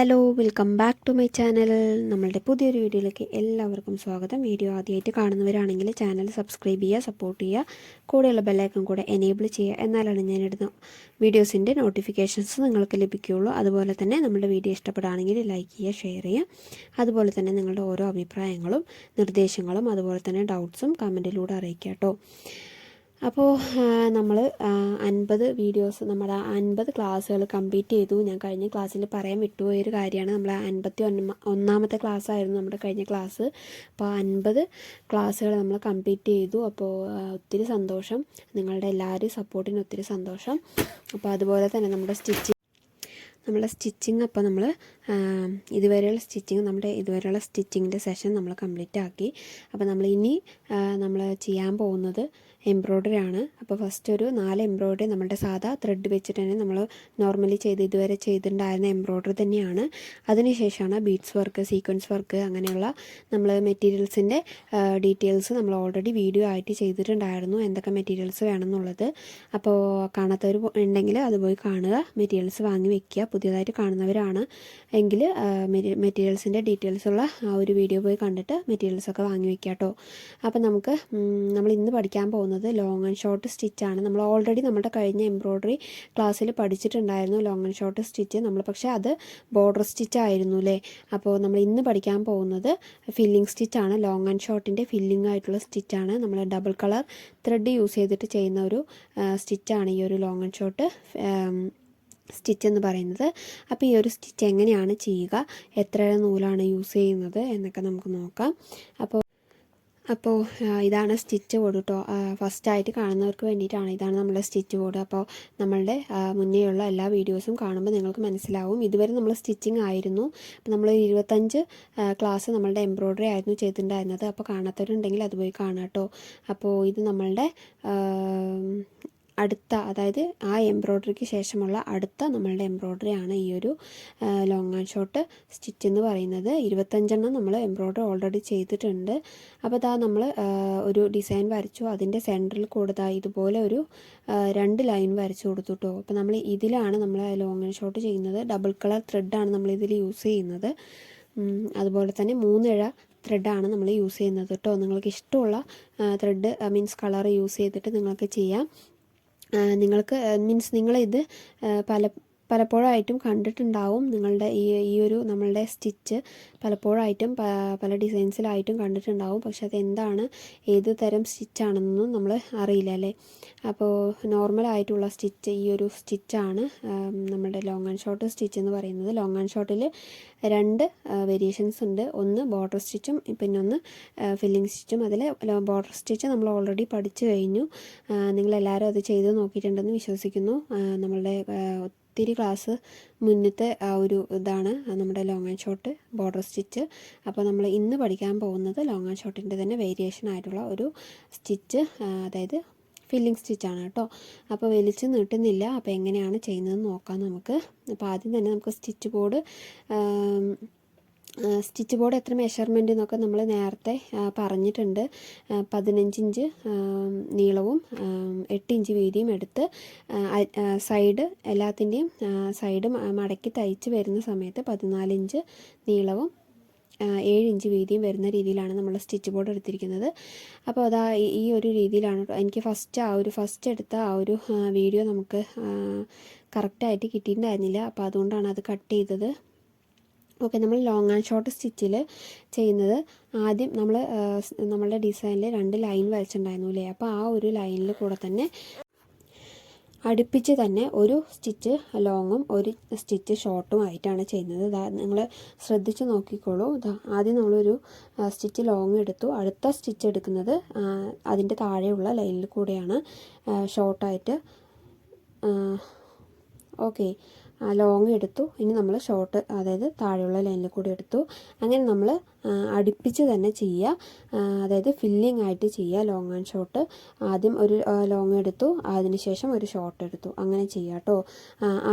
Hello welcome back to my channel. നമ്മളുടെ പുതിയൊരു വീഡിയോയിലേക്ക് എല്ലാവർക്കും സ്വാഗതം. വീഡിയോ ആദ്യമായിട്ട് കാണുന്നവരാണെങ്കിൽ ചാനൽ സബ്സ്ക്രൈബ് ചെയ്യുക സപ്പോർട്ട് ചെയ്യുക കൂടെയുള്ള ബെല്ലൈക്കൺ കൂടെ എനേബിൾ ചെയ്യുക എന്നാലാണ് ഞാനിടുന്ന വീഡിയോസിന്റെ നോട്ടിഫിക്കേഷൻസ് നിങ്ങൾക്ക് ലഭിക്കുകയുള്ളൂ. അതുപോലെ തന്നെ നമ്മുടെ വീഡിയോ ഇഷ്ടപ്പെടുകയാണെങ്കിൽ ലൈക്ക് ചെയ്യുക ഷെയർ ചെയ്യുക. അതുപോലെ തന്നെ നിങ്ങളുടെ ഓരോ അഭിപ്രായങ്ങളും നിർദ്ദേശങ്ങളും അതുപോലെ തന്നെ ഡൗട്ട്സും കമന്റിലൂടെ അറിയിക്കുക കേട്ടോ. അപ്പോൾ നമ്മൾ അൻപത് വീഡിയോസ് നമ്മുടെ അൻപത് ക്ലാസ്സുകൾ കംപ്ലീറ്റ് ചെയ്തു. ഞാൻ കഴിഞ്ഞ ക്ലാസ്സിൽ പറയാൻ വിട്ടുപോയൊരു കാര്യമാണ്. നമ്മൾ അൻപത്തി ഒന്ന ഒന്നാമത്തെ ക്ലാസ് ആയിരുന്നു നമ്മുടെ കഴിഞ്ഞ ക്ലാസ് അപ്പോൾ അൻപത് ക്ലാസ്സുകൾ നമ്മൾ കംപ്ലീറ്റ് ചെയ്തു. അപ്പോൾ ഒത്തിരി സന്തോഷം. നിങ്ങളുടെ എല്ലാവരും സപ്പോർട്ടിന് ഒത്തിരി സന്തോഷം. അപ്പോൾ അതുപോലെ തന്നെ നമ്മുടെ സ്റ്റിച്ചിങ് നമ്മുടെ സ്റ്റിച്ചിങ് അപ്പോൾ നമ്മൾ ഇതുവരെയുള്ള സ്റ്റിച്ചിങ് നമ്മുടെ ഇതുവരെയുള്ള സ്റ്റിച്ചിങ്ങിന്റെ സെഷൻ നമ്മൾ കംപ്ലീറ്റ് ആക്കി. അപ്പോൾ നമ്മൾ ഇനി നമ്മൾ ചെയ്യാൻ പോകുന്നത് എംബ്രോയ്ഡറി ആണ് അപ്പോൾ ഫസ്റ്റ് ഒരു നാല് എംബ്രോയ്ഡറി നമ്മുടെ സാധാ ത്രെഡ് വെച്ചിട്ട് തന്നെ നമ്മൾ നോർമലി ചെയ്ത് ഇതുവരെ ചെയ്തിട്ടുണ്ടായിരുന്ന എംബ്രോയ്ഡറി തന്നെയാണ്. അതിനുശേഷമാണ് ബീഡ്സ് വർക്ക് സീക്വൻസ് വർക്ക് അങ്ങനെയുള്ള നമ്മൾ മെറ്റീരിയൽസിന്റെ ഡീറ്റെയിൽസ് നമ്മൾ ഓൾറെഡി വീഡിയോ ആയിട്ട് ചെയ്തിട്ടുണ്ടായിരുന്നു. എന്തൊക്കെ മെറ്റീരിയൽസ് വേണമെന്നുള്ളത്. അപ്പോൾ കാണാത്തവർ ഉണ്ടെങ്കിൽ അത് പോയി കാണുക. മെറ്റീരിയൽസ് വാങ്ങി വെക്കുക. പുതിയതായിട്ട് കാണുന്നവരാണ് എങ്കിൽ മെറ്റീരിയൽസിന്റെ ഡീറ്റെയിൽസ് ഉള്ള ആ ഒരു വീഡിയോ പോയി കണ്ടിട്ട് മെറ്റീരിയൽസൊക്കെ വാങ്ങി വെക്കുക കേട്ടോ അപ്പോൾ നമുക്ക് നമ്മൾ ഇന്ന് പഠിക്കാൻ പോകുന്നത് ലോങ് ആൻഡ് ഷോർട്ട് സ്റ്റിച്ചാണ് നമ്മൾ ഓൾറെഡി നമ്മുടെ കഴിഞ്ഞ എംബ്രോയ്ഡറി ക്ലാസ്സിൽ പഠിച്ചിട്ടുണ്ടായിരുന്നു ലോങ് ആൻഡ് ഷോർട്ട് സ്റ്റിച്ച് നമ്മൾ പക്ഷേ അത് ബോർഡർ സ്റ്റിച്ച് ആയിരുന്നു അല്ലേ അപ്പോൾ നമ്മൾ ഇന്ന് പഠിക്കാൻ പോകുന്നത് ഫില്ലിംഗ് സ്റ്റിച്ചാണ് ലോങ് ആൻഡ് ഷോർട്ടിന്റെ ഫില്ലിംഗ് ആയിട്ടുള്ള സ്റ്റിച്ചാണ് നമ്മൾ ഡബിൾ കളർ ത്രെഡ് യൂസ് ചെയ്തിട്ട് ചെയ്യുന്ന ഒരു സ്റ്റിച്ചാണ് ഈ ഒരു ലോങ് ആൻഡ് ഷോർട്ട് സ്റ്റിച്ച് എന്ന് പറയുന്നത്. അപ്പോൾ ഈ ഒരു സ്റ്റിച്ച് എങ്ങനെയാണ് ചെയ്യുക? എത്ര നൂലാണ് യൂസ് ചെയ്യുന്നത്? എന്നൊക്കെ നമുക്ക് നോക്കാം. അപ്പോൾ അപ്പോൾ ഇതാണ് സ്റ്റിച്ച് ബോർഡ് കേട്ടോ ഫസ്റ്റായിട്ട് കാണുന്നവർക്ക് വേണ്ടിയിട്ടാണ് ഇതാണ് നമ്മുടെ സ്റ്റിച്ച് ബോർഡ്. അപ്പോൾ നമ്മളുടെ മുന്നേയുള്ള എല്ലാ വീഡിയോസും കാണുമ്പോൾ നിങ്ങൾക്ക് മനസ്സിലാവും. ഇതുവരെ നമ്മൾ സ്റ്റിച്ചിങ് ആയിരുന്നു. അപ്പോൾ നമ്മൾ ഇരുപത്തഞ്ച് ക്ലാസ് നമ്മളുടെ എംബ്രോയ്ഡറി ആയിരുന്നു ചെയ്തിട്ടുണ്ടായിരുന്നത്. അപ്പോൾ കാണാത്തവരുണ്ടെങ്കിൽ അത് പോയി കാണാം കേട്ടോ അപ്പോൾ ഇത് നമ്മളുടെ അടുത്ത അതായത് ആ എംബ്രോയ്ഡറിക്ക് ശേഷമുള്ള അടുത്ത നമ്മളുടെ എംബ്രോയ്ഡറി ആണ് ഈ ഒരു ലോങ് ആൻഡ് ഷോർട്ട് സ്റ്റിച്ച് എന്ന് പറയുന്നത്. ഇരുപത്തഞ്ചെണ്ണം നമ്മൾ എംബ്രോയ്ഡറി ഓൾറെഡി ചെയ്തിട്ടുണ്ട്. അപ്പോൾ ഇതാ നമ്മൾ ഒരു ഡിസൈൻ വരച്ചു. അതിന്റെ സെന്ററിൽ കൂടുതൽ ഇതുപോലെ ഒരു രണ്ട് ലൈൻ വരച്ചു കൊടുത്തു കേട്ടോ അപ്പോൾ നമ്മൾ ഇതിലാണ് നമ്മൾ ലോങ് ആൻഡ് ഷോർട്ട് ചെയ്യുന്നത്. ഡബിൾ കളർ ത്രെഡാണ് നമ്മൾ ഇതിൽ യൂസ് ചെയ്യുന്നത്. അതുപോലെ തന്നെ മൂന്നിഴ ത്രെഡാണ് നമ്മൾ യൂസ് ചെയ്യുന്നത് കേട്ടോ നിങ്ങൾക്ക് ഇഷ്ടമുള്ള ത്രെഡ് മീൻസ് കളർ യൂസ് ചെയ്തിട്ട് നിങ്ങൾക്ക് ചെയ്യാം. നിങ്ങൾക്ക് മീൻസ് നിങ്ങളിത് പല പലപ്പോഴായിട്ടും കണ്ടിട്ടുണ്ടാവും. നിങ്ങളുടെ ഈ ഈ ഒരു നമ്മളുടെ സ്റ്റിച്ച് പലപ്പോഴായിട്ടും പല ഡിസൈൻസിലായിട്ടും കണ്ടിട്ടുണ്ടാവും. പക്ഷെ അത് എന്താണ് ഏത് തരം സ്റ്റിച്ചാണെന്നൊന്നും നമ്മൾ അറിയില്ല അല്ലേ? അപ്പോൾ നോർമലായിട്ടുള്ള സ്റ്റിച്ച് ഈ ഒരു സ്റ്റിച്ചാണ് നമ്മുടെ ലോങ് ആൻഡ് ഷോർട്ട് സ്റ്റിച്ച് എന്ന് പറയുന്നത്. ലോങ് ആൻഡ് ഷോർട്ടിൽ രണ്ട് വേരിയേഷൻസ് ഉണ്ട്. ഒന്ന് ബോർഡർ സ്റ്റിച്ചും പിന്നെ ഒന്ന് ഫില്ലിംഗ് സ്റ്റിച്ചും. അതിൽ ബോർഡർ സ്റ്റിച്ച് നമ്മൾ ഓൾറെഡി പഠിച്ചു കഴിഞ്ഞു. നിങ്ങളെല്ലാവരും അത് ചെയ്ത് നോക്കിയിട്ടുണ്ടെന്ന് വിശ്വസിക്കുന്നു. നമ്മളുടെ ഒത്തിരി ക്ലാസ് മുന്നത്തെ ആ ഒരു ഇതാണ് നമ്മുടെ long and short border stitch. അപ്പോൾ നമ്മൾ ഇന്ന് പഠിക്കാൻ പോകുന്നത് ലോങ് ആൻഡ് ഷോർട്ടിന്റെ തന്നെ വേരിയേഷൻ ആയിട്ടുള്ള ഒരു സ്റ്റിച്ച് അതായത് ഫില്ലിംഗ് സ്റ്റിച്ചാണ് കേട്ടോ. അപ്പോൾ വലിച്ച് നീട്ടുന്നില്ല അപ്പോൾ എങ്ങനെയാണ് ചെയ്യുന്നതെന്ന് നോക്കാം നമുക്ക്. അപ്പോൾ ആദ്യം തന്നെ നമുക്ക് സ്റ്റിച്ച് ബോർഡ് സ്റ്റിച്ച് ബോർഡ് എത്ര മെഷർമെന്റ് എന്നൊക്കെ നമ്മൾ നേരത്തെ പറഞ്ഞിട്ടുണ്ട്. പതിനഞ്ച് ഇഞ്ച് നീളവും എട്ട് ഇഞ്ച് വീതിയും എടുത്ത് സൈഡ് എല്ലാത്തിന്റെയും സൈഡ് മടക്കി തയ്ച്ച് വരുന്ന സമയത്ത് പതിനാലിഞ്ച് നീളവും ഏഴ് ഇഞ്ച് വീതിയും വരുന്ന രീതിയിലാണ് നമ്മൾ സ്റ്റിച്ച് ബോർഡ് എടുത്തിരിക്കുന്നത്. അപ്പോൾ അതാ ഈ ഒരു രീതിയിലാണ് എനിക്ക് ഫസ്റ്റ് ആ ഒരു ഫസ്റ്റ് എടുത്ത ആ ഒരു വീഡിയോ നമുക്ക് കറക്റ്റായിട്ട് കിട്ടിയിട്ടുണ്ടായിരുന്നില്ല. അപ്പോൾ അതുകൊണ്ടാണ് അത് കട്ട് ചെയ്തത്. ഓക്കെ നമ്മൾ ലോങ് ആൻഡ് ഷോർട്ട് സ്റ്റിച്ചിൽ ചെയ്യുന്നത്. ആദ്യം നമ്മൾ നമ്മളുടെ ഡിസൈനിൽ രണ്ട് ലൈൻ വരച്ചിട്ടുണ്ടായിരുന്നു അല്ലേ? അപ്പോൾ ആ ഒരു ലൈനിൽ കൂടെ തന്നെ അടുപ്പിച്ച് തന്നെ ഒരു സ്റ്റിച്ച് ലോങ്ങും ഒരു സ്റ്റിച്ച് ഷോർട്ടും ആയിട്ടാണ് ചെയ്യുന്നത്. നിങ്ങൾ ശ്രദ്ധിച്ച് നോക്കിക്കോളൂ. ആദ്യം നമ്മളൊരു സ്റ്റിച്ച് ലോങ് എടുത്തു. അടുത്ത സ്റ്റിച്ച് എടുക്കുന്നത് അതിന്റെ താഴെയുള്ള ലൈനിൽ കൂടെയാണ് ഷോർട്ടായിട്ട് ഓക്കെ ലോങ് എടുത്തു. ഇനി നമ്മൾ ഷോർട്ട് അതായത് താഴെയുള്ള ലൈനിൽ കൂടി എടുത്തു. അങ്ങനെ നമ്മൾ അടുപ്പിച്ച് തന്നെ ചെയ്യുക. അതായത് ഫില്ലിംഗ് ആയിട്ട് ചെയ്യുക ലോങ് ആൻഡ് ഷോർട്ട് ആദ്യം ഒരു ലോങ് എടുത്തു. അതിനുശേഷം ഒരു ഷോർട്ട് എടുത്തു. അങ്ങനെ ചെയ്യുക കേട്ടോ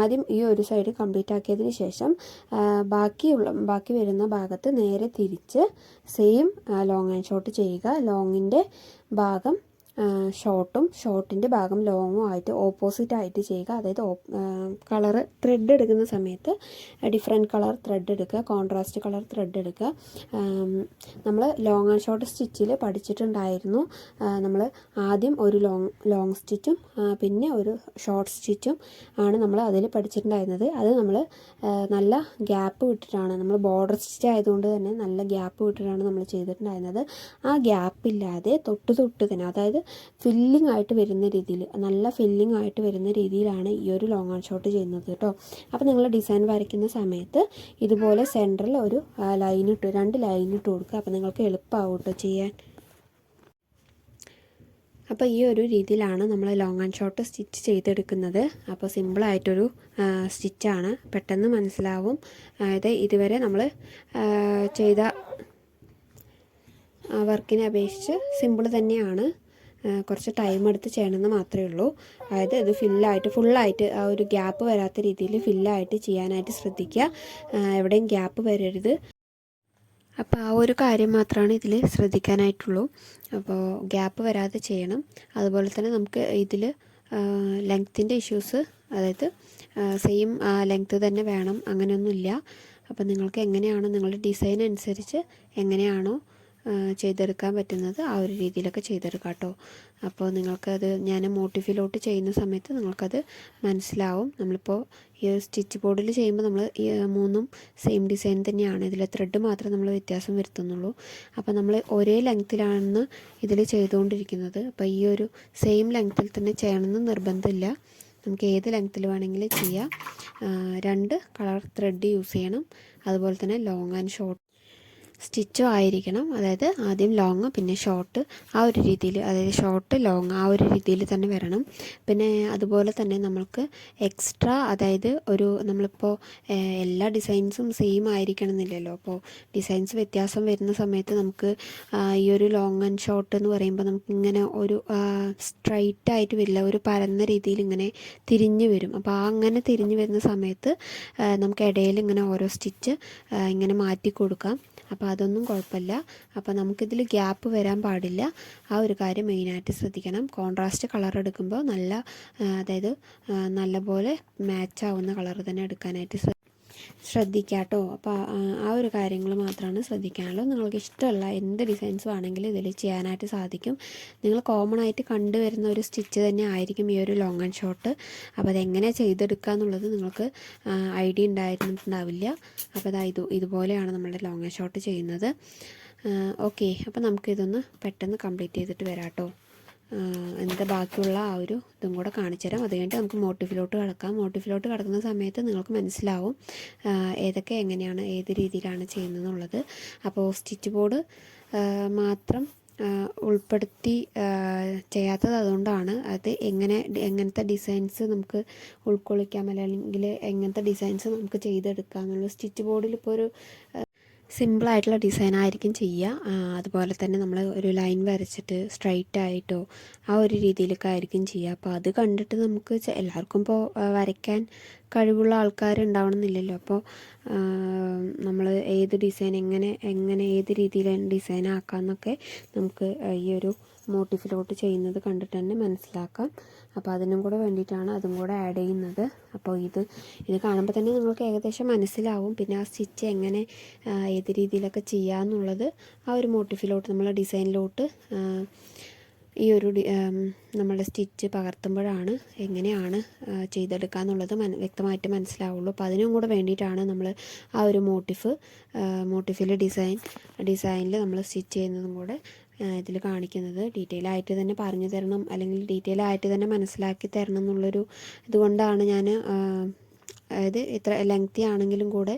ആദ്യം ഈ ഒരു സൈഡ് കംപ്ലീറ്റ് ആക്കിയതിന് ശേഷം ബാക്കിയുള്ള ബാക്കി വരുന്ന ഭാഗത്ത് നേരെ തിരിച്ച് സെയിം ലോങ് ആൻഡ് ഷോർട്ട് ചെയ്യുക. ലോങ്ങിന്റെ ഭാഗം ഷോർട്ടും ഷോർട്ടിന്റെ ഭാഗം ലോങ്ങും ആയിട്ട് ഓപ്പോസിറ്റ് ആയിട്ട് ചെയ്യുക. അതായത് കളറ് ത്രെഡ് എടുക്കുന്ന സമയത്ത് ഡിഫറെന്റ് കളർ ത്രെഡ് എടുക്കുക കോൺട്രാസ്റ്റ് കളർ ത്രെഡ് എടുക്കുക. നമ്മൾ ലോങ് ആൻഡ് ഷോർട്ട് സ്റ്റിച്ചിൽ പഠിച്ചിട്ടുണ്ടായിരുന്നു. നമ്മൾ ആദ്യം ഒരു ലോങ് ലോങ് സ്റ്റിച്ചും പിന്നെ ഒരു ഷോർട്ട് സ്റ്റിച്ചും ആണ് നമ്മൾ അതിൽ പഠിച്ചിട്ടുണ്ടായിരുന്നത്. അത് നമ്മൾ നല്ല ഗ്യാപ്പ് വിട്ടിട്ടാണ് നമ്മൾ ബോർഡർ സ്റ്റിച്ച് ആയതുകൊണ്ട് തന്നെ നല്ല ഗ്യാപ്പ് വിട്ടിട്ടാണ് നമ്മൾ ചെയ്തിട്ടുണ്ടായിരുന്നത്. ആ ഗ്യാപ്പില്ലാതെ തൊട്ട് തൊട്ട് തന്നെ അതായത് ഫില്ലിംഗ് ആയിട്ട് വരുന്ന രീതിയിൽ നല്ല ഫില്ലിംഗ് ആയിട്ട് വരുന്ന രീതിയിലാണ് ഈ ഒരു ലോങ് ആൻഡ് ഷോട്ട് ചെയ്യുന്നത് കേട്ടോ. അപ്പോൾ നിങ്ങൾ ഡിസൈൻ വരയ്ക്കുന്ന സമയത്ത് ഇതുപോലെ സെന്ററിൽ ഒരു ലൈൻ ഇട്ട് രണ്ട് ലൈൻ ഇട്ട് കൊടുക്കുക. അപ്പോൾ നിങ്ങൾക്ക് എളുപ്പമാവും കേട്ടോ ചെയ്യാൻ. അപ്പോൾ ഈ ഒരു രീതിയിലാണ് നമ്മൾ ലോങ് ആൻഡ് ഷോർട്ട് സ്റ്റിച്ച് ചെയ്തെടുക്കുന്നത്. അപ്പോൾ സിമ്പിളായിട്ടൊരു സ്റ്റിച്ചാണ് പെട്ടെന്ന് മനസ്സിലാവും. അതായത് ഇതുവരെ നമ്മൾ ചെയ്ത വർക്കിനെ അപേക്ഷിച്ച് സിമ്പിൾ തന്നെയാണ്. കുറച്ച് ടൈം എടുത്ത് ചെയ്യണമെന്ന് മാത്രമേ ഉള്ളൂ. അതായത് ഇത് ഫില്ലായിട്ട് ഫുള്ളായിട്ട് ആ ഒരു ഗ്യാപ്പ് വരാത്ത രീതിയിൽ ഫില്ലായിട്ട് ചെയ്യാനായിട്ട് ശ്രദ്ധിക്കുക. എവിടെയും ഗ്യാപ്പ് വരരുത്. അപ്പോൾ ആ ഒരു കാര്യം മാത്രമാണ് ഇതിൽ ശ്രദ്ധിക്കാനായിട്ടുള്ളൂ. അപ്പോൾ ഗ്യാപ്പ് വരാതെ ചെയ്യണം. അതുപോലെ തന്നെ നമുക്ക് ഇതിൽ ലെങ്ത്തിന്റെ ഇഷ്യൂസ് അതായത് സെയിം ലെങ്ത്ത് തന്നെ വേണം. അങ്ങനെയൊന്നുമില്ല. അപ്പോൾ നിങ്ങൾക്ക് എങ്ങനെയാണോ നിങ്ങളുടെ ഡിസൈൻ അനുസരിച്ച് എങ്ങനെയാണോ ചെയ്തെടുക്കാൻ പറ്റുന്നത് ആ ഒരു രീതിയിലൊക്കെ ചെയ്തെടുക്കാം കേട്ടോ അപ്പോൾ നിങ്ങൾക്കത് ഞാൻ മോട്ടിഫിലോട്ട് ചെയ്യുന്ന സമയത്ത് നിങ്ങൾക്കത് മനസ്സിലാവും. നമ്മളിപ്പോൾ ഈ സ്റ്റിച്ച് ബോർഡിൽ ചെയ്യുമ്പോൾ നമ്മൾ മൂന്നും സെയിം ഡിസൈൻ തന്നെയാണ്. ഇതിൽ ത്രെഡ് മാത്രമേ നമ്മൾ വ്യത്യാസം വരുത്തുന്നുള്ളൂ. അപ്പോൾ നമ്മൾ ഒരേ ലെങ്ത്തിലാണ് ഇതിൽ ചെയ്തുകൊണ്ടിരിക്കുന്നത്. അപ്പോൾ ഈ ഒരു സെയിം ലെങ്ത്തിൽ തന്നെ ചെയ്യണമെന്ന് നിർബന്ധമില്ല. നമുക്ക് ഏത് ലെങ്ത്തിൽ വേണമെങ്കിലും ചെയ്യാം. രണ്ട് കളർ ത്രെഡ് യൂസ് ചെയ്യണം. അതുപോലെ തന്നെ ലോങ് ആൻഡ് ഷോർട്ട് സ്റ്റിച്ചോ ആയിരിക്കണം. അതായത് ആദ്യം ലോങ് പിന്നെ ഷോർട്ട് ആ ഒരു രീതിയിൽ അതായത് ഷോർട്ട് ലോങ് ആ ഒരു രീതിയിൽ തന്നെ വരണം. പിന്നെ അതുപോലെ തന്നെ നമ്മൾക്ക് എക്സ്ട്രാ അതായത് ഒരു നമ്മളിപ്പോൾ എല്ലാ ഡിസൈൻസും സെയിം ആയിരിക്കണം എന്നില്ലല്ലോ അപ്പോൾ ഡിസൈൻസ് വ്യത്യാസം വരുന്ന സമയത്ത് നമുക്ക് ഈ ഒരു ലോങ് ആൻഡ് ഷോർട്ട് എന്ന് പറയുമ്പോൾ നമുക്ക് ഇങ്ങനെ ഒരു സ്ട്രൈറ്റ് ആയിട്ട് വരില്ല. ഒരു പരന്ന രീതിയിൽ ഇങ്ങനെ തിരിഞ്ഞ് വരും. അപ്പോൾ ആ അങ്ങനെ തിരിഞ്ഞ് വരുന്ന സമയത്ത് നമുക്ക് ഇടയിൽ ഇങ്ങനെ ഓരോ സ്റ്റിച്ച് ഇങ്ങനെ മാറ്റി കൊടുക്കാം. അപ്പോൾ അതൊന്നും കുഴപ്പമില്ല. അപ്പോൾ നമുക്കിതിൽ ഗ്യാപ്പ് വരാൻ പാടില്ല. ആ ഒരു കാര്യം മെയിനായിട്ട് ശ്രദ്ധിക്കണം. കോൺട്രാസ്റ്റ് കളർ എടുക്കുമ്പോൾ നല്ല അതായത് നല്ലപോലെ മാച്ച് ആവുന്ന കളർ തന്നെ എടുക്കാനായിട്ട് ശ്രദ്ധിക്കുക കേട്ടോ അപ്പോൾ ആ ഒരു കാര്യങ്ങൾ മാത്രമാണ് ശ്രദ്ധിക്കാനുള്ളൂ നിങ്ങൾക്ക് ഇഷ്ടമുള്ള എന്ത് ഡിസൈൻസ് ആണെങ്കിലും ഇതിൽ ചെയ്യാനായിട്ട് സാധിക്കും. നിങ്ങൾ കോമൺ ആയിട്ട് കണ്ടുവരുന്ന ഒരു സ്റ്റിച്ച് തന്നെ ആയിരിക്കും ഈ ഒരു ലോങ് ആൻഡ് ഷോർട്ട് അപ്പോൾ അതെങ്ങനെ ചെയ്തെടുക്കുക എന്നുള്ളത് നിങ്ങൾക്ക് ഐഡിയ ഉണ്ടായിരുന്നിട്ടുണ്ടാവില്ല. അപ്പോൾ അതായത് ഇതുപോലെയാണ് നമ്മുടെ ലോങ് ആൻഡ് ഷോർട്ട് ചെയ്യുന്നത്. ഓക്കെ അപ്പോൾ നമുക്കിതൊന്ന് പെട്ടെന്ന് കംപ്ലീറ്റ് ചെയ്തിട്ട് വരാം കേട്ടോ എന്താ ബാക്കിയുള്ള ആ ഒരു ഇതും കൂടെ കാണിച്ചു തരാം. അത് കഴിഞ്ഞിട്ട് നമുക്ക് മോട്ടിഫിലോട്ട് കിടക്കാം. മോട്ടിഫിലോട്ട് കിടക്കുന്ന സമയത്ത് നിങ്ങൾക്ക് മനസ്സിലാവും ഏതൊക്കെ എങ്ങനെയാണ് ഏത് രീതിയിലാണ് ചെയ്യുന്നതെന്നുള്ളത്. അപ്പോൾ സ്റ്റിച്ച് ബോർഡ് മാത്രം ഉൾപ്പെടുത്തി ചെയ്യാത്തത് അതുകൊണ്ടാണ്. അത് എങ്ങനെ എങ്ങനത്തെ ഡിസൈൻസ് നമുക്ക് ഉൾക്കൊള്ളിക്കാം അല്ലെങ്കിൽ എങ്ങനത്തെ ഡിസൈൻസ് നമുക്ക് ചെയ്തെടുക്കാം എന്നുള്ള സ്റ്റിച്ച് ബോർഡിൽ ഇപ്പോൾ ഒരു സിമ്പിളായിട്ടുള്ള ഡിസൈൻ ആയിരിക്കും ചെയ്യുക. അതുപോലെ തന്നെ നമ്മൾ ഒരു ലൈൻ വരച്ചിട്ട് സ്ട്രൈറ്റ് ആയിട്ടോ ആ ഒരു രീതിയിലൊക്കെ ആയിരിക്കും ചെയ്യുക. അപ്പോൾ അത് കണ്ടിട്ട് നമുക്ക് എല്ലാവർക്കും ഇപ്പോൾ വരയ്ക്കാൻ കഴിവുള്ള ആൾക്കാർ ഉണ്ടാവണമെന്നില്ലല്ലോ. അപ്പോൾ നമ്മൾ ഏത് ഡിസൈൻ എങ്ങനെ എങ്ങനെ ഏത് രീതിയിലാണ് ഡിസൈൻ ആക്കാമെന്നൊക്കെ നമുക്ക് ഈ ഒരു മോട്ടിഫിലോട്ട് ചെയ്യുന്നത് കണ്ടിട്ട് തന്നെ മനസ്സിലാക്കാം. അപ്പോൾ അതിനും കൂടെ വേണ്ടിയിട്ടാണ് അതും കൂടെ ആഡ് ചെയ്യുന്നത്. അപ്പോൾ ഇത് ഇത് കാണുമ്പോൾ തന്നെ നിങ്ങൾക്ക് ഏകദേശം മനസ്സിലാവും. പിന്നെ ആ സ്റ്റിച്ച് എങ്ങനെ ഏത് രീതിയിലൊക്കെ ചെയ്യാമെന്നുള്ളത് ആ ഒരു മോട്ടിഫിലോട്ട് നമ്മളെ ഡിസൈനിലോട്ട് ഈ ഒരു നമ്മളെ സ്റ്റിച്ച് പകർത്തുമ്പോഴാണ് എങ്ങനെയാണ് ചെയ്തെടുക്കുക എന്നുള്ളത് മന വ്യക്തമായിട്ട് മനസ്സിലാവുള്ളൂ. അപ്പോൾ അതിനും കൂടെ വേണ്ടിയിട്ടാണ് നമ്മൾ ആ ഒരു മോട്ടിഫ് മോട്ടിഫിൽ ഡിസൈൻ ഡിസൈനിൽ നമ്മൾ സ്റ്റിച്ച് ചെയ്യുന്നതും കൂടെ ഇതിൽ കാണിക്കുന്നത്. ഡീറ്റെയിൽ ആയിട്ട് തന്നെ പറഞ്ഞു തരണം. അല്ലെങ്കിൽ ഡീറ്റെയിൽ ആയിട്ട് തന്നെ മനസ്സിലാക്കി തരണം എന്നുള്ളൊരു ഇതുകൊണ്ടാണ് ഞാൻ അതായത് ഇത്ര ലെങ്തി ആണെങ്കിലും കൂടെ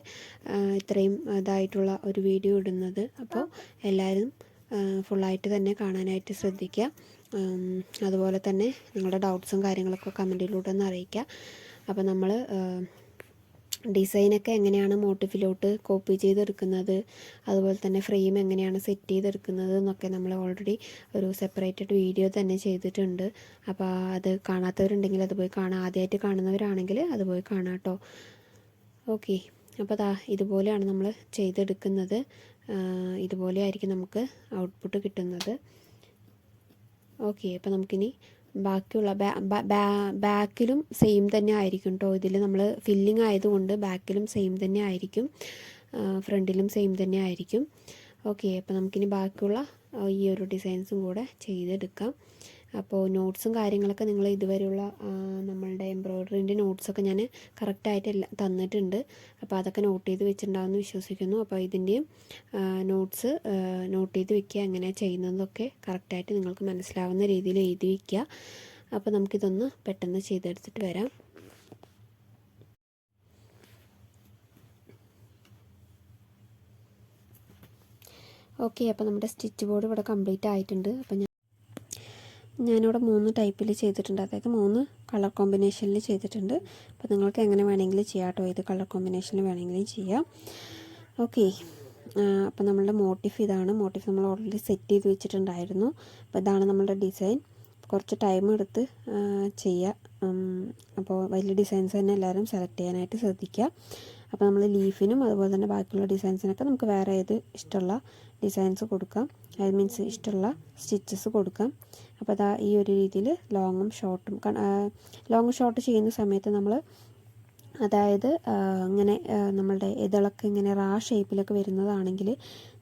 ഇത്രയും ഇതായിട്ടുള്ള ഒരു വീഡിയോ ഇടുന്നത്. അപ്പോൾ എല്ലാവരും ഫുള്ളായിട്ട് തന്നെ കാണാനായിട്ട് ശ്രദ്ധിക്കുക. അതുപോലെ തന്നെ നിങ്ങളുടെ ഡൗട്ട്സും കാര്യങ്ങളൊക്കെ കമന്റിലൂടെ ഒന്ന് അറിയിക്കുക. അപ്പോൾ നമ്മൾ ഡിസൈനൊക്കെ എങ്ങനെയാണ് മോട്ടിഫിലോട്ട് കോപ്പി ചെയ്തെടുക്കുന്നത്? അതുപോലെ തന്നെ ഫ്രെയിം എങ്ങനെയാണ് സെറ്റ് ചെയ്തെടുക്കുന്നത് എന്നൊക്കെ നമ്മൾ ഓൾറെഡി ഒരു സെപ്പറേറ്റഡ് വീഡിയോ തന്നെ ചെയ്തിട്ടുണ്ട്. അപ്പോൾ അത് കാണാത്തവരുണ്ടെങ്കിൽ അത് പോയി കാണാം. ആദ്യമായിട്ട് കാണുന്നവരാണെങ്കിൽ അത് പോയി കാണാം കേട്ടോ. ഓക്കെ. അപ്പോൾ അതാ ഇതുപോലെയാണ് നമ്മൾ ചെയ്തെടുക്കുന്നത്. ഇതുപോലെ ആയിരിക്കും നമുക്ക് ഔട്ട്പുട്ട് കിട്ടുന്നത്. ഓക്കെ. അപ്പോൾ നമുക്കിനി ബാക്കിയുള്ള ബാക്കിലും സെയിം തന്നെ ആയിരിക്കും കേട്ടോ ഇതിൽ നമ്മൾ ഫില്ലിംഗ് ആയതുകൊണ്ട് ബാക്കിലും സെയിം തന്നെ ആയിരിക്കും. ഫ്രണ്ടിലും സെയിം തന്നെ ആയിരിക്കും. ഓക്കെ അപ്പോൾ നമുക്കിനി ബാക്കിയുള്ള ഈ ഒരു ഡിസൈൻസും കൂടെ ചെയ്തെടുക്കാം. അപ്പോൾ നോട്ട്സും കാര്യങ്ങളൊക്കെ നിങ്ങൾ ഇതുവരെയുള്ള നമ്മളുടെ എംബ്രോയ്ഡറിന്റെ നോട്ട്സൊക്കെ ഞാൻ കറക്റ്റായിട്ട് എല്ലാം തന്നിട്ടുണ്ട്. അപ്പോൾ അതൊക്കെ നോട്ട് ചെയ്ത് വെച്ചിട്ടുണ്ടാവുമെന്ന് വിശ്വസിക്കുന്നു. അപ്പോൾ ഇതിന്റെയും നോട്ട്സ് നോട്ട് ചെയ്ത് വെക്കുക എങ്ങനെയാണ് ചെയ്യുന്നതൊക്കെ കറക്റ്റായിട്ട് നിങ്ങൾക്ക് മനസ്സിലാവുന്ന രീതിയിൽ എഴുതി വയ്ക്കുക അപ്പോൾ നമുക്കിതൊന്ന് പെട്ടെന്ന് ചെയ്തെടുത്തിട്ട് വരാം. ഓക്കെ അപ്പോൾ നമ്മുടെ സ്റ്റിച്ച് ബോർഡ് ഇവിടെ കംപ്ലീറ്റ് ആയിട്ടുണ്ട്. അപ്പോൾ ഞാനിവിടെ മൂന്ന് ടൈപ്പിൽ ചെയ്തിട്ടുണ്ട്. അതായത് മൂന്ന് കളർ കോമ്പിനേഷനിൽ ചെയ്തിട്ടുണ്ട്. അപ്പോൾ നിങ്ങൾക്ക് എങ്ങനെ വേണമെങ്കിലും ചെയ്യാം കേട്ടോ ഏത് കളർ കോമ്പിനേഷനിൽ വേണമെങ്കിലും ചെയ്യാം. ഓക്കെ. അപ്പോൾ നമ്മളുടെ മോട്ടിഫ് ഇതാണ്. മോട്ടിഫ് നമ്മൾ ഓൾറെഡി സെറ്റ് ചെയ്ത് വെച്ചിട്ടുണ്ടായിരുന്നു. അപ്പോൾ ഇതാണ് നമ്മളുടെ ഡിസൈൻ. കുറച്ച് ടൈം എടുത്ത് ചെയ്യുക അപ്പോൾ വലിയ ഡിസൈൻസ് തന്നെ എല്ലാവരും സെലക്ട് ചെയ്യാനായിട്ട് ശ്രദ്ധിക്കുക. അപ്പോൾ നമ്മൾ ലീഫിനും അതുപോലെ തന്നെ ബാക്കിയുള്ള ഡിസൈൻസിനൊക്കെ നമുക്ക് വേറെ ഏത് ഇഷ്ടമുള്ള ഡിസൈൻസ് കൊടുക്കാം. അത് മീൻസ് ഇഷ്ടമുള്ള സ്റ്റിച്ചസ് കൊടുക്കാം. അപ്പോൾ അതാ ഈ ഒരു രീതിയിൽ ലോങ്ങും ഷോർട്ടും ലോങ് ഷോർട്ട് ചെയ്യുന്ന സമയത്ത് നമ്മൾ അതായത് ഇങ്ങനെ നമ്മളുടെ ഇതളൊക്കെ ഇങ്ങനെ റാ ഷേപ്പിലൊക്കെ വരുന്നതാണെങ്കിൽ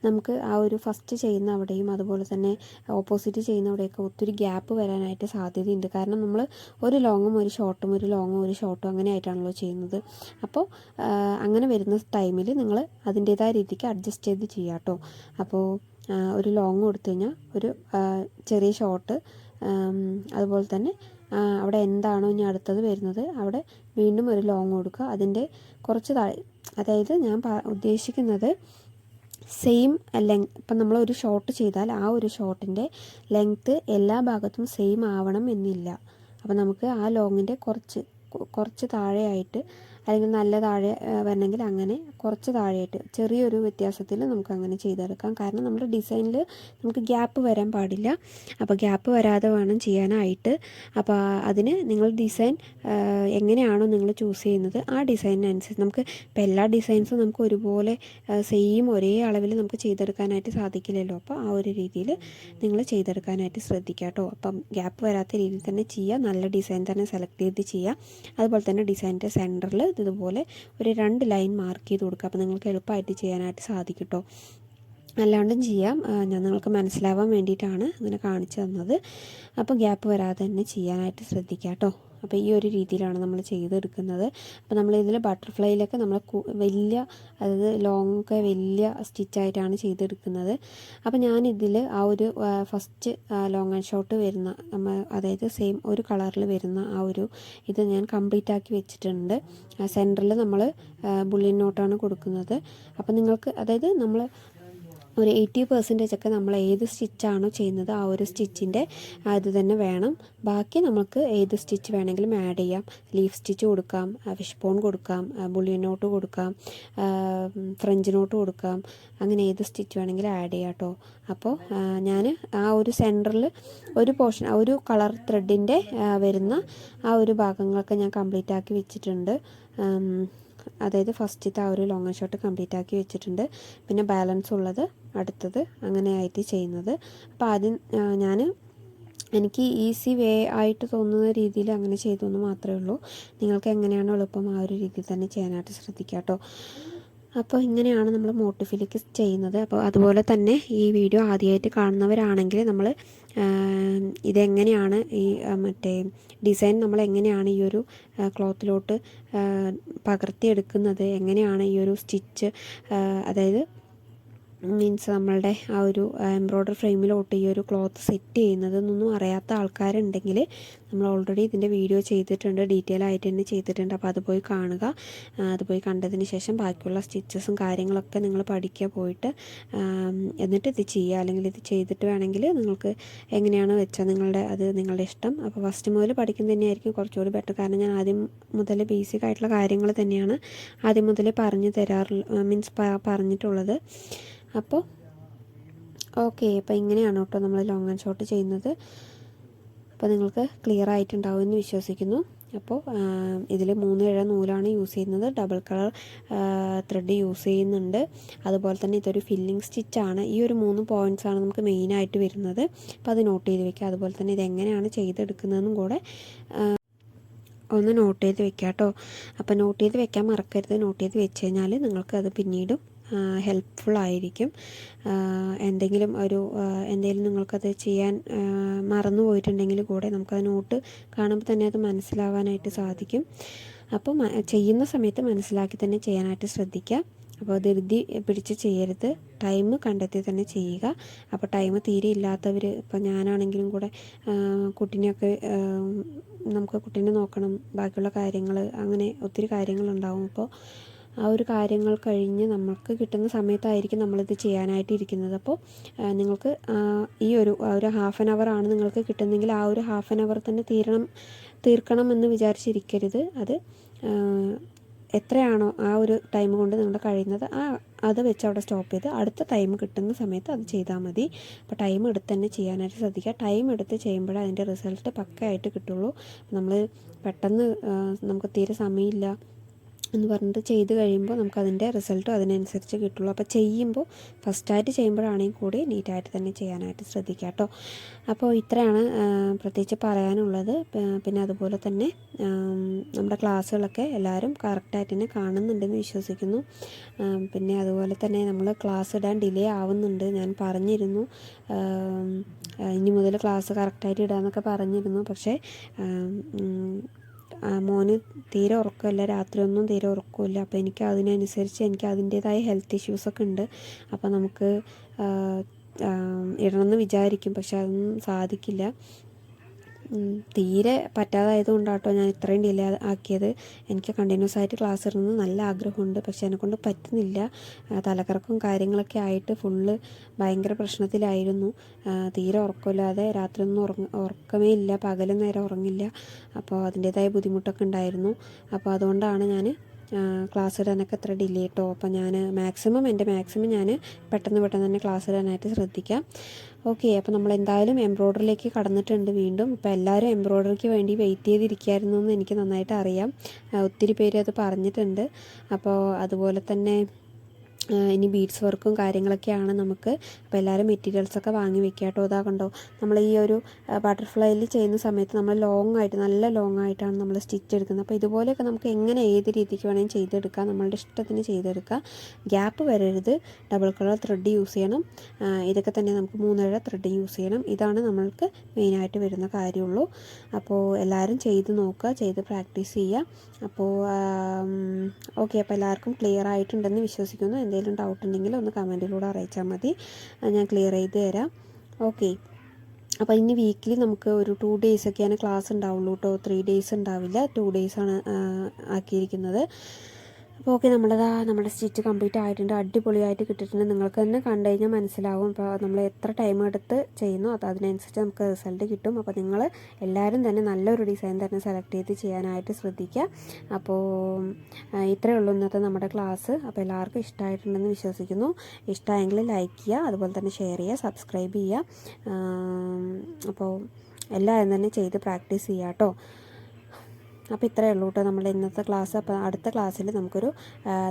നമുക്ക് ആ ഒരു ഫസ്റ്റ് ചെയ്യുന്ന അവിടെയും അതുപോലെ തന്നെ ഓപ്പോസിറ്റ് ചെയ്യുന്ന അവിടെയൊക്കെ ഒത്തിരി ഗ്യാപ്പ് വരാനായിട്ട് സാധ്യതയുണ്ട്. കാരണം നമ്മൾ ഒരു ലോങ്ങും ഒരു ഷോർട്ടും ഒരു ലോങ്ങും ഒരു ഷോർട്ടും അങ്ങനെ ആയിട്ടാണല്ലോ ചെയ്യുന്നത്. അപ്പോൾ അങ്ങനെ വരുന്ന ടൈമിൽ നിങ്ങൾ അതിന്റേതായ രീതിക്ക് അഡ്ജസ്റ്റ് ചെയ്ത് ചെയ്യാം കേട്ടോ അപ്പോൾ ഒരു ലോങ് കൊടുത്തു കഴിഞ്ഞാൽ ഒരു ചെറിയ ഷോട്ട് അതുപോലെ തന്നെ അവിടെ എന്താണോ ഇനി അടുത്തത് വരുന്നത് അവിടെ വീണ്ടും ഒരു ലോങ് കൊടുക്കുക. അതിന്റെ കുറച്ച് താഴെ അതായത് ഞാൻ ഉദ്ദേശിക്കുന്നത് സെയിം ലെങ് ഇപ്പം നമ്മൾ ഒരു ഷോർട്ട് ചെയ്താൽ ആ ഒരു ഷോർട്ടിന്റെ ലെങ്ത്ത് എല്ലാ ഭാഗത്തും സെയിം ആവണം എന്നില്ല. അപ്പം നമുക്ക് ആ ലോങ്ങിന്റെ കുറച്ച് കുറച്ച് താഴെയായിട്ട് അല്ലെങ്കിൽ നല്ല താഴെ വരണമെങ്കിൽ അങ്ങനെ കുറച്ച് താഴെയായിട്ട് ചെറിയൊരു വ്യത്യാസത്തിൽ നമുക്ക് അങ്ങനെ ചെയ്തെടുക്കാം. കാരണം നമ്മുടെ ഡിസൈനിൽ നമുക്ക് ഗ്യാപ്പ് വരാൻ പാടില്ല. അപ്പോൾ ഗ്യാപ്പ് വരാതെ വേണം ചെയ്യാനായിട്ട്. അപ്പോൾ അതിന് നിങ്ങൾ ഡിസൈൻ എങ്ങനെയാണോ നിങ്ങൾ ചൂസ് ചെയ്യുന്നത് ആ ഡിസൈനിനനുസരിച്ച് നമുക്ക് ഇപ്പോൾ എല്ലാ ഡിസൈൻസും നമുക്ക് ഒരുപോലെ സെയിം ഒരേ അളവിൽ നമുക്ക് ചെയ്തെടുക്കാനായിട്ട് സാധിക്കില്ലല്ലോ. അപ്പോൾ ആ ഒരു രീതിയിൽ നിങ്ങൾ ചെയ്തെടുക്കാനായിട്ട് ശ്രദ്ധിക്കുക കേട്ടോ. അപ്പം ഗ്യാപ്പ് വരാത്ത രീതിയിൽ തന്നെ ചെയ്യുക. നല്ല ഡിസൈൻ തന്നെ സെലക്ട് ചെയ്ത് ചെയ്യുക. അതുപോലെ തന്നെ ഡിസൈനിന്റെ സെന്ററിൽ ഇതുപോലെ ഒരു രണ്ട് ലൈൻ മാർക്ക് ചെയ്ത് കൊടുക്കുക. അപ്പോൾ നിങ്ങൾക്ക് എളുപ്പമായിട്ട് ചെയ്യാനായിട്ട് സാധിക്കും അല്ലാണ്ടും ചെയ്യാം. ഞാൻ നിങ്ങൾക്ക് മനസ്സിലാവാൻ വേണ്ടിയിട്ടാണ് അങ്ങനെ കാണിച്ചു തന്നത്. അപ്പോൾ ഗ്യാപ്പ് വരാതെ തന്നെ ചെയ്യാനായിട്ട് ശ്രദ്ധിക്കാം കേട്ടോ അപ്പോൾ ഈ ഒരു രീതിയിലാണ് നമ്മൾ ചെയ്തെടുക്കുന്നത്. അപ്പോൾ നമ്മൾ ഇതിൽ ബട്ടർഫ്ലൈയിലൊക്കെ നമ്മൾ വലിയ അതായത് ലോങ് ഒക്കെ വലിയ സ്റ്റിച്ചായിട്ടാണ് ചെയ്തെടുക്കുന്നത്. അപ്പോൾ ഞാനിതിൽ ആ ഒരു ഫസ്റ്റ് ലോങ് ആൻഡ് ഷോർട്ട് വരുന്ന നമ്മ അതായത് സെയിം ഒരു കളറിൽ വരുന്ന ആ ഒരു ഇത് ഞാൻ കംപ്ലീറ്റ് ആക്കി വെച്ചിട്ടുണ്ട്. സെന്ററിൽ നമ്മൾ ബുള്ളിൻ നോട്ടാണ് കൊടുക്കുന്നത്. അപ്പോൾ നിങ്ങൾക്ക് അതായത് നമ്മൾ ഒരു എയ്റ്റി പെർസെന്റേജ് ഒക്കെ നമ്മൾ ഏത് സ്റ്റിച്ചാണോ ചെയ്യുന്നത് ആ ഒരു സ്റ്റിച്ചിന്റെ അത് തന്നെ വേണം. ബാക്കി നമുക്ക് ഏത് സ്റ്റിച്ച് വേണമെങ്കിലും ആഡ് ചെയ്യാം. ലീഫ് സ്റ്റിച്ച് കൊടുക്കാം ഫിഷ് ബോൺ കൊടുക്കാം ബുള്ളിയൻ നോട്ട് കൊടുക്കാം ഫ്രഞ്ച് നോട്ട് കൊടുക്കാം. അങ്ങനെ ഏത് സ്റ്റിച്ച് വേണമെങ്കിലും ആഡ് ചെയ്യാം കേട്ടോ അപ്പോൾ ഞാൻ ആ ഒരു സെന്ററിൽ ഒരു പോർഷൻ ഒരു കളർ ത്രെഡിന്റെ വരുന്ന ആ ഒരു ഭാഗങ്ങളൊക്കെ ഞാൻ കംപ്ലീറ്റ് ആക്കി വെച്ചിട്ടുണ്ട്. അതായത് ഫസ്റ്റത്തെ ആ ഒരു ലോങ് ഷോട്ട് കംപ്ലീറ്റ് ആക്കി വെച്ചിട്ടുണ്ട്. പിന്നെ ബാലൻസ് ഉള്ളത് അടുത്തത് അങ്ങനെ ആയിട്ട് ചെയ്യുന്നത്. അപ്പോൾ ആദ്യം ഞാൻ എനിക്ക് ഈസി വേ ആയിട്ട് തോന്നുന്ന രീതിയിൽ അങ്ങനെ ചെയ്തു എന്ന് മാത്രമേ ഉള്ളൂ. നിങ്ങൾക്ക് എങ്ങനെയാണോ എളുപ്പം ആ ഒരു രീതിയിൽ തന്നെ ചെയ്യാനായിട്ട് ശ്രദ്ധിക്കാം കേട്ടോ അപ്പോൾ ഇങ്ങനെയാണ് നമ്മൾ മോട്ടിഫിലേക്ക് ചെയ്യുന്നത്. അപ്പോൾ അതുപോലെ തന്നെ ഈ വീഡിയോ ആദ്യമായിട്ട് കാണുന്നവരാണെങ്കിൽ നമ്മൾ ഇതെങ്ങനെയാണ് ഈ മറ്റേ ഡിസൈൻ നമ്മൾ എങ്ങനെയാണ് ഈ ഒരു ക്ലോത്തിലോട്ട് പകർത്തിയെടുക്കുന്നത് എങ്ങനെയാണ് ഈ ഒരു സ്റ്റിച്ച് അതായത് മീൻസ് നമ്മളുടെ ആ ഒരു എംബ്രോയ്ഡറി ഫ്രെയിമിലോട്ട് ഈ ഒരു ക്ലോത്ത് സെറ്റ് ചെയ്യുന്നത് എന്നൊന്നും അറിയാത്ത ആൾക്കാരുണ്ടെങ്കിൽ നമ്മൾ ഓൾറെഡി ഇതിന്റെ വീഡിയോ ചെയ്തിട്ടുണ്ട്. ഡീറ്റെയിൽ ആയിട്ട് തന്നെ ചെയ്തിട്ടുണ്ട്. അപ്പോൾ അത് പോയി കാണുക. അത് പോയി കണ്ടതിന് ശേഷം ബാക്കിയുള്ള സ്റ്റിച്ചസും കാര്യങ്ങളൊക്കെ നിങ്ങൾ പഠിക്കുക പോയിട്ട് എന്നിട്ട് ഇത് ചെയ്യുക. അല്ലെങ്കിൽ ഇത് ചെയ്തിട്ട് വേണമെങ്കിൽ നിങ്ങൾക്ക് എങ്ങനെയാണ് വെച്ചാൽ നിങ്ങളുടെ അത് നിങ്ങളുടെ ഇഷ്ടം. അപ്പോൾ ഫസ്റ്റ് മുതൽ പഠിക്കുന്നത് തന്നെയായിരിക്കും കുറച്ചുകൂടി ബെറ്റർ കാരണം ഞാൻ ആദ്യം മുതൽ ബേസിക് ആയിട്ടുള്ള കാര്യങ്ങൾ തന്നെയാണ് ആദ്യം മുതൽ പറഞ്ഞു തരാറുള്ള മീൻസ് പറഞ്ഞിട്ടുള്ളത്. അപ്പോൾ ഓക്കെ അപ്പോൾ ഇങ്ങനെയാണ് കേട്ടോ നമ്മൾ ലോങ് ആൻഡ് ഷോട്ട് ചെയ്യുന്നത്. അപ്പോൾ നിങ്ങൾക്ക് ക്ലിയർ ആയിട്ടുണ്ടാവും എന്ന് വിശ്വസിക്കുന്നു. അപ്പോൾ ഇതിൽ മൂന്ന് ഇഴ നൂലാണ് യൂസ് ചെയ്യുന്നത്. ഡബിൾ കളർ ത്രെഡ് യൂസ് ചെയ്യുന്നുണ്ട്. അതുപോലെ തന്നെ ഇതൊരു ഫില്ലിംഗ് സ്റ്റിച്ചാണ് ഈ ഒരു മൂന്ന് പോയിന്റ്സ് ആണ് നമുക്ക് മെയിനായിട്ട് വരുന്നത്. അപ്പോൾ അത് നോട്ട് ചെയ്ത് വെക്കുക. അതുപോലെ തന്നെ ഇതെങ്ങനെയാണ് ചെയ്തെടുക്കുന്നതെന്നും കൂടെ ഒന്ന് നോട്ട് ചെയ്ത് വെക്കാം കേട്ടോ. അപ്പോൾ നോട്ട് ചെയ്ത് വെക്കാൻ മറക്കരുത്. നോട്ട് ചെയ്ത് വെച്ച് കഴിഞ്ഞാൽ നിങ്ങൾക്കത് പിന്നീടും ഹെൽപ്ഫുൾ ആയിരിക്കും. എന്തെങ്കിലും ഒരു എന്തെങ്കിലും നിങ്ങൾക്കത് ചെയ്യാൻ മറന്നു പോയിട്ടുണ്ടെങ്കിൽ കൂടെ നമുക്കത് നോട്ട് കാണുമ്പോൾ തന്നെ അത് മനസ്സിലാവാനായിട്ട് സാധിക്കും. അപ്പോൾ ചെയ്യുന്ന സമയത്ത് മനസ്സിലാക്കി തന്നെ ചെയ്യാനായിട്ട് ശ്രദ്ധിക്കുക. അപ്പോൾ ധൃതി പിടിച്ച് ചെയ്യരുത്. ടൈം കണ്ടെത്തി തന്നെ ചെയ്യുക. അപ്പോൾ ടൈം തീരെ ഇല്ലാത്തവർ ഇപ്പോൾ ഞാനാണെങ്കിലും കൂടെ കുട്ടീനെയൊക്കെ നമുക്ക് കുട്ടീനെ നോക്കണം ബാക്കിയുള്ള കാര്യങ്ങൾ അങ്ങനെ ഒത്തിരി കാര്യങ്ങളുണ്ടാവും. അപ്പോൾ ആ ഒരു കാര്യങ്ങൾ കഴിഞ്ഞ് നമുക്ക് കിട്ടുന്ന സമയത്തായിരിക്കും നമ്മളിത് ചെയ്യാനായിട്ട് ഇരിക്കുന്നത് അപ്പോൾ നിങ്ങൾക്ക് ഈ ഒരു ഒരു ഹാഫ് ആൻ അവർ ആണ് നിങ്ങൾക്ക് കിട്ടുന്നതെങ്കിൽ ആ ഒരു ഹാഫ് ആൻ അവർ തന്നെ തീരണം തീർക്കണം എന്ന് വിചാരിച്ചിരിക്കരുത്. അത് എത്രയാണോ ആ ഒരു ടൈം കൊണ്ട് നിങ്ങൾ കഴിയുന്നത് ആ അത് വെച്ച് അവിടെ സ്റ്റോപ്പ് ചെയ്ത് അടുത്ത ടൈം കിട്ടുന്ന സമയത്ത് അത് ചെയ്താൽ മതി. അപ്പോൾ ടൈം എടുത്ത് തന്നെ ചെയ്യാനായിട്ട് ശ്രദ്ധിക്കുക. ടൈം എടുത്ത് ചെയ്യുമ്പോഴേ അതിന്റെ റിസൾട്ട് പക്കയായിട്ട് കിട്ടുള്ളൂ. നമ്മൾ പെട്ടെന്ന് നമുക്ക് തീരെ സമയമില്ല. എന്ന് പറഞ്ഞിട്ട് ചെയ്ത് കഴിയുമ്പോൾ നമുക്കതിന്റെ റിസൾട്ടും അതിനനുസരിച്ച് കിട്ടുള്ളൂ. അപ്പോൾ ചെയ്യുമ്പോൾ ഫസ്റ്റായിട്ട് ചെയ്യുമ്പോഴാണെങ്കിൽ കൂടി നീറ്റായിട്ട് തന്നെ ചെയ്യാനായിട്ട് ശ്രദ്ധിക്കുക കേട്ടോ. അപ്പോൾ ഇത്രയാണ് പ്രത്യേകിച്ച് പറയാനുള്ളത്. പിന്നെ അതുപോലെ തന്നെ നമ്മുടെ ക്ലാസ്സുകളൊക്കെ എല്ലാവരും കറക്റ്റായിട്ട് തന്നെ കാണുന്നുണ്ടെന്ന് വിശ്വസിക്കുന്നു. പിന്നെ അതുപോലെ തന്നെ നമ്മൾ ക്ലാസ് ഇടാൻ ഡിലേ ആവുന്നുണ്ട് ഞാൻ പറഞ്ഞിരുന്നു. ഇനി മുതൽ ക്ലാസ് കറക്റ്റായിട്ട് ഇടാമെന്നൊക്കെ പറഞ്ഞിരുന്നു. പക്ഷേ മോന് തീരെ ഉറക്കമില്ല രാത്രിയൊന്നും തീരെ ഉറക്കമില്ല അപ്പോൾ എനിക്ക് അതിനനുസരിച്ച് എനിക്ക് അതിന്റേതായ ഹെൽത്ത് ഇഷ്യൂസൊക്കെ ഉണ്ട്. അപ്പോൾ നമുക്ക് ഇടണമെന്ന് വിചാരിക്കും. പക്ഷെ അതൊന്നും സാധിക്കില്ല. തീരെ പറ്റാതായത് കൊണ്ടാട്ടോ ഞാൻ ഇത്രയും ഡിലേ ആക്കിയത്. എനിക്ക് കണ്ടിന്യൂസ് ആയിട്ട് ക്ലാസ് ഇടുന്നത് നല്ല ആഗ്രഹമുണ്ട്. പക്ഷെ എന്നെക്കൊണ്ട് പറ്റുന്നില്ല. തലക്കറക്കും കാര്യങ്ങളൊക്കെ ആയിട്ട് ഫുള്ള് ഭയങ്കര പ്രശ്നത്തിലായിരുന്നു. തീരെ ഉറക്കമില്ലാതെ രാത്രിയൊന്നും ഉറങ്ങ ഉറക്കമേ ഇല്ല. പകലും നേരം ഉറങ്ങില്ല. അപ്പോൾ അതിന്റേതായ ബുദ്ധിമുട്ടൊക്കെ ഉണ്ടായിരുന്നു. അപ്പോൾ അതുകൊണ്ടാണ് ഞാൻ ക്ലാസ് ഇടാനൊക്കെ അത്ര ഡിലേ കേട്ടോ അപ്പോൾ ഞാൻ മാക്സിമം എന്റെ മാക്സിമം ഞാൻ പെട്ടെന്ന് പെട്ടെന്ന് തന്നെ ക്ലാസ് ഇടാനായിട്ട് ശ്രദ്ധിക്കാം. ഓക്കെ അപ്പോൾ നമ്മൾ എന്തായാലും എംബ്രോയ്ഡറിയിലേക്ക് കടന്നിട്ടുണ്ട് വീണ്ടും. അപ്പോൾ എല്ലാവരും എംബ്രോയ്ഡറിക്ക് വേണ്ടി വെയിറ്റ് ചെയ്തിരിക്കുകയായിരുന്നു എന്ന് എനിക്ക് നന്നായിട്ട് അറിയാം. ഒത്തിരി പേര് അത് പറഞ്ഞിട്ടുണ്ട്. അപ്പോൾ അതുപോലെ തന്നെ ഇനി ബീഡ്സ് വർക്കും കാര്യങ്ങളൊക്കെയാണ് നമുക്ക് അപ്പോൾ എല്ലാവരും മെറ്റീരിയൽസൊക്കെ വാങ്ങി വെക്കുക കേട്ടോ അതാ കണ്ടോ നമ്മൾ ഈ ഒരു ബട്ടർഫ്ലൈയിൽ ചെയ്യുന്ന സമയത്ത് നമ്മൾ ലോങ് ആയിട്ട് നല്ല ലോങ് ആയിട്ടാണ് നമ്മൾ സ്റ്റിച്ച് എടുക്കുന്നത്. അപ്പോൾ ഇതുപോലെയൊക്കെ നമുക്ക് എങ്ങനെ ഏത് രീതിക്ക് വേണമെങ്കിൽ ചെയ്തെടുക്കാം. നമ്മളുടെ ഇഷ്ടത്തിന് ചെയ്തെടുക്കാം. ഗ്യാപ്പ് വരരുത്. ഡബിൾ കളർ ത്രെഡ് യൂസ് ചെയ്യണം. ഇതൊക്കെ തന്നെ നമുക്ക് മൂന്നര ത്രെഡ് യൂസ് ചെയ്യണം. ഇതാണ് നമ്മൾക്ക് മെയിനായിട്ട് വരുന്ന കാര്യമുള്ളൂ അപ്പോൾ എല്ലാവരും ചെയ്ത് നോക്കുക ചെയ്ത് പ്രാക്ടീസ് ചെയ്യുക. അപ്പോൾ ഓക്കെ അപ്പോൾ എല്ലാവർക്കും ക്ലിയർ ആയിട്ടുണ്ടെന്ന് വിശ്വസിക്കുന്നു. എന്തെങ്കിലും ഡൗട്ട് ഉണ്ടെങ്കിൽ ഒന്ന് കമന്റിലൂടെ അറിയിച്ചാൽ മതി. ഞാൻ ക്ലിയർ ചെയ്ത് തരാം. ഓക്കെ അപ്പോൾ ഇനി വീക്കിലി നമുക്ക് ഒരു ടു ഡേയ്സൊക്കെയാണ് ക്ലാസ് ഉണ്ടാവുള്ളൂ കേട്ടോ ത്രീ ഡേയ്സ് ഉണ്ടാവില്ല. ടു ഡേയ്സാണ് ആക്കിയിരിക്കുന്നത്. അപ്പോൾ ഓക്കെ നമ്മളതാ നമ്മുടെ സ്റ്റിച്ച് കംപ്ലീറ്റ് ആയിട്ടുണ്ട് അടിപൊളിയായിട്ട് കിട്ടിയിട്ടുണ്ട്. നിങ്ങൾക്ക് തന്നെ കണ്ടു കഴിഞ്ഞാൽ മനസ്സിലാവും. അപ്പോൾ നമ്മൾ എത്ര ടൈം എടുത്ത് ചെയ്യുന്നു അത് അതിനനുസരിച്ച് നമുക്ക് റിസൾട്ട് കിട്ടും. അപ്പോൾ നിങ്ങൾ എല്ലാവരും തന്നെ നല്ലൊരു ഡിസൈൻ തന്നെ സെലക്ട് ചെയ്ത് ചെയ്യാനായിട്ട് ശ്രദ്ധിക്കുക അപ്പോൾ ഇത്രയേ ഉള്ളൂ ഇന്നത്തെ നമ്മുടെ ക്ലാസ് അപ്പോൾ എല്ലാവർക്കും ഇഷ്ടമായിട്ടുണ്ടെന്ന് വിശ്വസിക്കുന്നു. ഇഷ്ടമായെങ്കിൽ ലൈക്ക് ചെയ്യുക അതുപോലെ തന്നെ ഷെയർ ചെയ്യുക സബ്സ്ക്രൈബ് ചെയ്യുക. അപ്പോൾ എല്ലാവരും തന്നെ ചെയ്ത് പ്രാക്ടീസ് ചെയ്യുക കേട്ടോ. അപ്പോൾ ഇത്രയേ ഉള്ളൂ കേട്ടോ നമ്മുടെ ഇന്നത്തെ ക്ലാസ്. അപ്പോൾ അടുത്ത ക്ലാസ്സിൽ നമുക്കൊരു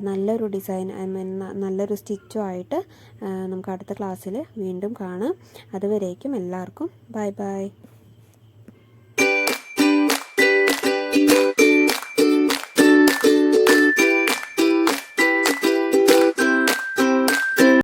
നല്ലൊരു ഡിസൈൻ ഐ മീൻ നല്ലൊരു സ്റ്റിച്ചും ആയിട്ട് നമുക്ക് അടുത്ത ക്ലാസ്സിൽ വീണ്ടും കാണാം. അതുവരേക്കും എല്ലാവർക്കും ബൈ ബൈ.